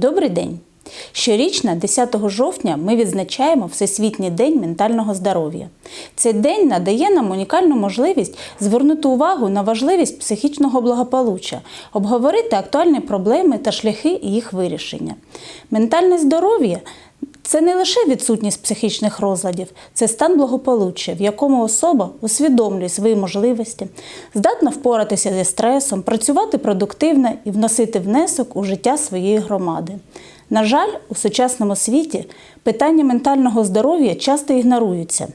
Добрий день! Щорічно, 10 жовтня, ми відзначаємо Всесвітній день ментального здоров'я. Цей день надає нам унікальну можливість звернути увагу на важливість психічного благополуччя, обговорити актуальні проблеми та шляхи їх вирішення. Ментальне здоров'я це не лише відсутність психічних розладів, це стан благополуччя, в якому особа усвідомлює свої можливості, здатна впоратися зі стресом, працювати продуктивно і вносити внесок у життя своєї громади. На жаль, у сучасному світі питання ментального здоров'я часто ігноруються.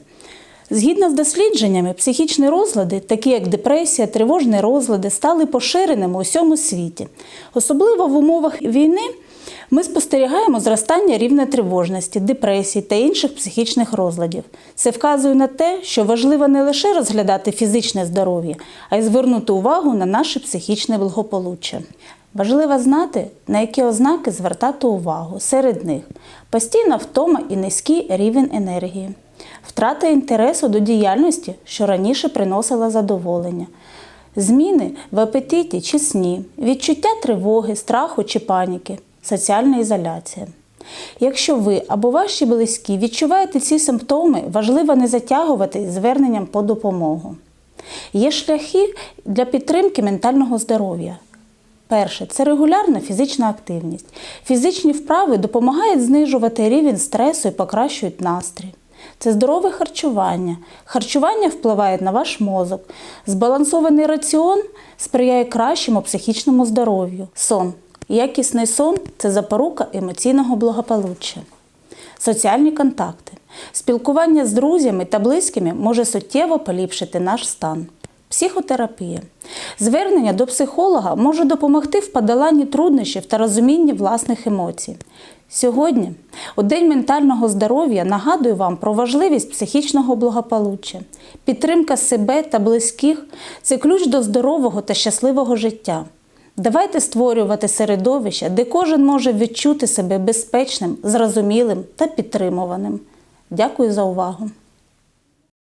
Згідно з дослідженнями, психічні розлади, такі як депресія, тривожні розлади, стали поширеними у всьому світі. Особливо в умовах війни ми спостерігаємо зростання рівня тривожності, депресії та інших психічних розладів. Це вказує на те, що важливо не лише розглядати фізичне здоров'я, а й звернути увагу на наше психічне благополуччя. Важливо знати, на які ознаки звертати увагу. Серед них постійна втома і низький рівень енергії, втрата інтересу до діяльності, що раніше приносила задоволення, зміни в апетиті чи сні, відчуття тривоги, страху чи паніки, соціальна ізоляція. Якщо ви або ваші близькі відчуваєте ці симптоми, важливо не затягувати зверненням по допомогу. Є шляхи для підтримки ментального здоров'я. Перше це регулярна фізична активність. Фізичні вправи допомагають знижувати рівень стресу і покращують настрій. Це здорове харчування. Харчування впливає на ваш мозок. Збалансований раціон сприяє кращому психічному здоров'ю. Сон. Якісний сон це запорука емоційного благополуччя. Соціальні контакти. Спілкування з друзями та близькими може суттєво поліпшити наш стан. Психотерапія. Звернення до психолога може допомогти в подоланні труднощів та розумінні власних емоцій. Сьогодні, у День ментального здоров'я, нагадую вам про важливість психічного благополуччя. Підтримка себе та близьких це ключ до здорового та щасливого життя. Давайте створювати середовище, де кожен може відчути себе безпечним, зрозумілим та підтримуваним. Дякую за увагу!